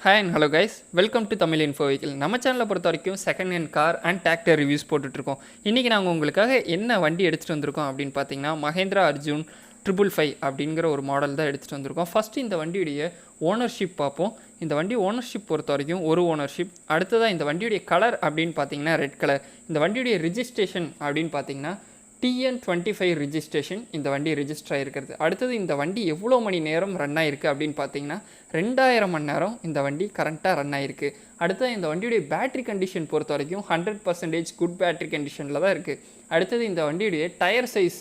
Hi and hello guys welcome to Tamil info vehicle நம்ம சேனலை பொறுத்த வரைக்கும் second hand car and tractor reviews போட்டுட்ருக்கோம் இன்றைக்கி நாங்கள் உங்களுக்காக என்ன வண்டி எடுத்துகிட்டு வந்திருக்கோம் அப்படின்னு பார்த்தீங்கன்னா மகேந்திரா அர்ஜுன் ட்ரிபிள் ஃபைவ் அப்படிங்கிற ஒரு மாடல் தான் எடுத்துகிட்டு வந்திருக்கோம். ஃபஸ்ட்டு இந்த வண்டியுடைய ஓனர்ஷிப் பார்ப்போம். இந்த வண்டி ஓனர்ஷிப் பொறுத்த வரைக்கும் ஒரு ஓனர்ஷிப் அடுத்ததாக இந்த வண்டியுடைய கலர் அப்படின்னு பார்த்தீங்கன்னா ரெட் கலர் இந்த வண்டியுடைய ரிஜிஸ்ட்ரேஷன் அப்படின்னு பார்த்தீங்கன்னா டிஎன் டுவெண்ட்டி ஃபைவ் ரிஜிஸ்ட்ரேஷன் இந்த வண்டி ரிஜிஸ்டர் ஆகிருக்கிறது அடுத்தது இந்த வண்டி எவ்வளோ மணி நேரம் ரன் ஆயிருக்கு அப்படின்னு பார்த்தீங்கன்னா ரெண்டாயிரம் மணி நேரம் இந்த வண்டி கரண்ட்டாக ரன் ஆயிருக்கு. அடுத்தது இந்த வண்டியுடைய பேட்டரி கண்டிஷன் பொறுத்த வரைக்கும் ஹண்ட்ரட் பர்சன்டேஜ் குட் பேட்டரி கண்டிஷனில் தான் இருக்குது அடுத்தது இந்த வண்டியுடைய டயர் சைஸ்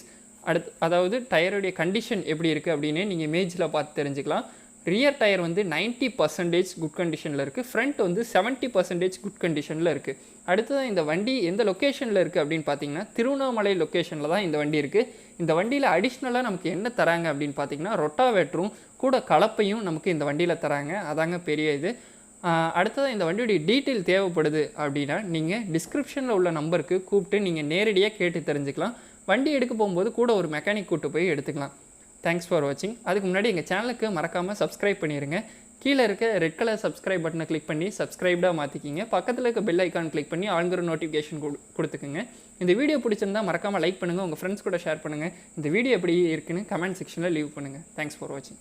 அடுத் அதாவது டயருடைய கண்டிஷன் எப்படி இருக்குது அப்படின்னு நீங்கள் இமேஜில் பார்த்து தெரிஞ்சுக்கலாம். ரியர் டயர் வந்து 90% பர்சன்டேஜ் குட் கண்டிஷனில் இருக்குது ஃப்ரண்ட் வந்து 70% பர்சன்டேஜ் குட் கண்டிஷனில் இருக்குது அடுத்ததான் இந்த வண்டி எந்த லொக்கேஷனில் இருக்குது அப்படின்னு பார்த்தீங்கன்னா திருவண்ணாமலை லொக்கேஷனில் தான் இந்த வண்டி இருக்குது இந்த வண்டியில் அடிஷ்னலாக நமக்கு என்ன தராங்க அப்படின்னு பார்த்தீங்கன்னா ரொட்டாவேட்டரும் கூட கலப்பையும் நமக்கு இந்த வண்டியில் தராங்க. அதாங்க பெரிய இது. அடுத்ததாக இந்த வண்டியுடைய டீட்டெயில் தேவைப்படுது அப்படின்னா நீங்கள் டிஸ்கிரிப்ஷனில் உள்ள நம்பருக்கு கூப்பிட்டு நீங்கள் நேரடியாக கேட்டு தெரிஞ்சுக்கலாம். வண்டி எடுக்க போகும்போது கூட ஒரு மெக்கானிக் கூட்டு போய் எடுத்துக்கலாம். தேங்க்ஸ் ஃபார் வாட்சிங் அதுக்கு முன்னாடி எங்கள் சேனலுக்கு மறக்காமல் சப்ஸ்கிரைப் பண்ணிடுங்க கீழே இருக்க ரெட் கலர் சப்ஸ்கிரைப் பட்டனை கிளிக் பண்ணி சப்ஸ்கிரைப்டாக மாற்றிக்கிங்க பக்கத்தில் இருக்க பெல் ஐக்கான் கிளிக் பண்ணி ஆளுங்கிற நோட்டிஃபிகேஷன் கொடு கொடுத்துக்குங்க. இந்த வீடியோ பிடிச்சிருந்தா மறக்காமல் லைக் பண்ணுங்கள் உங்கள் ஃப்ரெண்ட்ஸ் கூட ஷேர் பண்ணுங்கள் இந்த வீடியோ எப்படி இருக்குன்னு கமெண்ட் செக்ஷனில் லீவ் பண்ணுங்கள் தேங்க்ஸ் ஃபார் வாட்சிங்